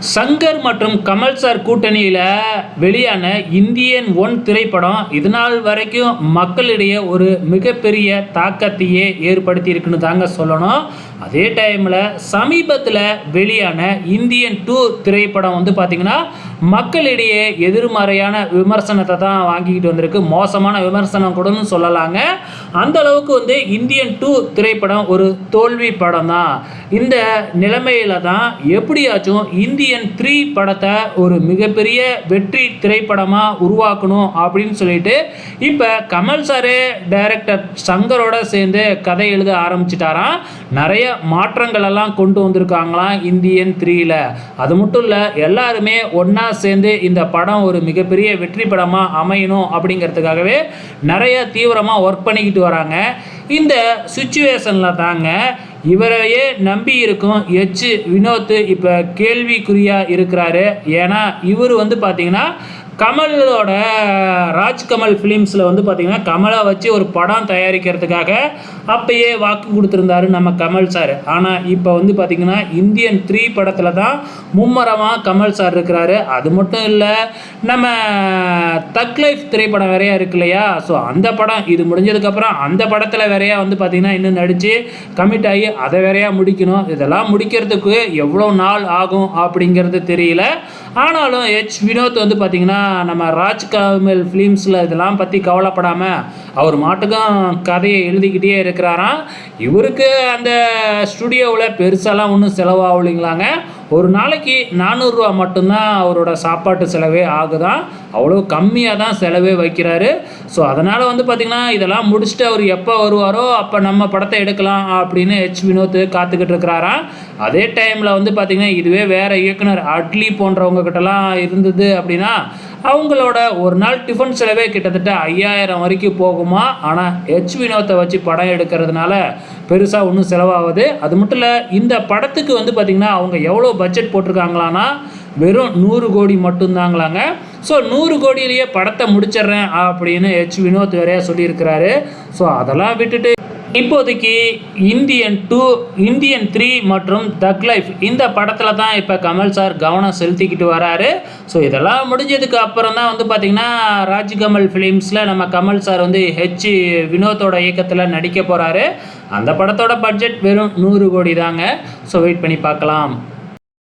சங்கர் மற்றும் கமல் சார் கூட்டணியில் வெளியான இந்தியன் ஒன் திரைப்படம் இது நாள் வரைக்கும் மக்களிடையே ஒரு மிகப்பெரிய தாக்கத்தையே ஏற்படுத்தி இருக்குன்னு தாங்க சொல்லணும். அதே டைமில் சமீபத்தில் வெளியான இந்தியன் டூ திரைப்படம் வந்து பார்த்திங்கன்னா மக்களிடையே எதிர்மறையான விமர்சனத்தை தான் வாங்கிக்கிட்டு வந்திருக்கு. மோசமான விமர்சனம் கூடன்னு சொல்லலாங்க. அந்த அளவுக்கு வந்து இந்தியன் டூ திரைப்படம் ஒரு தோல்வி படம் தான் இந்த நிலைமையில தான் எப்படியாச்சும் இந்தியன் த்ரீ படத்தை ஒரு மிகப்பெரிய வெற்றி திரைப்படமாக உருவாக்கணும் அப்படின்னு சொல்லிட்டு இப்போ கமல் சாரே டைரக்டர் சங்கரோட சேர்ந்து கதை எழுத ஆரம்பிச்சிட்டாராம். நிறைய மாற்றங்கள் எல்லாம் கொண்டு வந்திருக்காங்களாம் இந்தியன் த்ரீல. அது மட்டும் இல்லை எல்லாருமே ஒன்றா சேர்ந்து இந்த படம் ஒரு மிகப்பெரிய வெற்றி படமாக அமையணும் அப்படிங்கிறதுக்காகவே நிறைய தீவிரமாக ஒர்க் பண்ணிக்கிட்டு வராங்க. இந்த சுச்சுவேஷனில் தாங்க இவரையே நம்பி இருக்கும் எச் வினோத் இப்போ கேள்விக்குறியாக இருக்கிறாரு. ஏன்னா இவர் வந்து பார்த்தீங்கன்னா கமலோட ராஜ்கமல் ஃபிலிம்ஸில் வந்து பார்த்திங்கன்னா கமலை வச்சு ஒரு படம் தயாரிக்கிறதுக்காக அப்பயே வாக்கு கொடுத்துருந்தாரு நம்ம கமல் சார். ஆனால் இப்போ வந்து பார்த்திங்கன்னா இந்தியன் த்ரீ படத்தில் தான் மும்மரமாக கமல் சார் இருக்கிறாரு. அது மட்டும் இல்லை நம்ம தக் லைஃப் திரைப்படம் வேறையா இருக்கு இல்லையா? ஸோ அந்த படம் இது முடிஞ்சதுக்கப்புறம் அந்த படத்தில் வேறையா வந்து பார்த்திங்கன்னா இன்னும் நடித்து கமிட் ஆகி அதை வேறையா முடிக்கணும். இதெல்லாம் முடிக்கிறதுக்கு எவ்வளோ நாள் ஆகும் அப்படிங்கிறது தெரியல. ஆனாலும் ஹெச் வினோத் வந்து பார்த்திங்கன்னா நம்ம ராஜ் கமல் ஃபிலிம்ஸில் இதெல்லாம் பற்றி கவலைப்படாமல் அவர் மாட்டுக்கும் கதையை எழுதிக்கிட்டே இருக்கிறாராம். இவருக்கு அந்த ஸ்டுடியோவில் பெருசாலாம் ஒன்றும் செலவாகலைங்களாங்க. ஒரு நாளைக்கு நானூறுரூவா மட்டும்தான் அவரோட சாப்பாட்டு செலவே ஆகுதான் அவ்வளோ கம்மியாக தான் செலவே வைக்கிறாரு. ஸோ அதனால் வந்து பார்த்திங்கன்னா இதெல்லாம் முடிச்சுட்டு அவர் எப்போ வருவாரோ அப்போ நம்ம படத்தை எடுக்கலாம் அப்படின்னு ஹெச் வினோத் காத்துக்கிட்டு இருக்கிறாராம் அதே டைமில் வந்து பார்த்திங்கன்னா இதுவே வேறு இயக்குனர் அட்லி போன்றவங்க கிட்டலாம் இருந்தது அப்படின்னா அவங்களோட ஒரு நாள் டிஃபன் செலவே கிட்டத்தட்ட ஐயாயிரம் வரைக்கும் போகுமா? ஆனால் ஹெச் வினோத்தை வச்சு படம் எடுக்கிறதுனால பெருசாக ஒன்றும் செலவாகுது. அது மட்டும் இல்லை இந்த படத்துக்கு வந்து பார்த்திங்கன்னா அவங்க எவ்வளோ பட்ஜெட் போட்டிருக்காங்களான்னா வெறும் நூறு கோடி மட்டும்தாங்களாங்க. ஸோ நூறு கோடியிலேயே படத்தை முடிச்சிடுறேன் அப்படின்னு ஹெச் வினோத் வேறையா சொல்லியிருக்கிறாரு. ஸோ அதெல்லாம் விட்டுட்டு இப்போதைக்கு இந்தியன் டூ இந்தியன் த்ரீ மற்றும் தக் லைஃப் இந்த படத்தில் தான் இப்போ கமல் சார் கவனம் செலுத்திக்கிட்டு வராரு. ஸோ இதெல்லாம் முடிஞ்சதுக்கு அப்புறம் தான் வந்து பார்த்திங்கன்னா ராஜ்கமல் ஃபிலிம்ஸில் நம்ம கமல் சார் வந்து ஹெச் வினோத்தோட இயக்கத்தில் நடிக்க போகிறாரு அந்த படத்தோட பட்ஜெட் வெறும் நூறு கோடி தாங்க. ஸோ வெயிட் பண்ணி பார்க்கலாம்.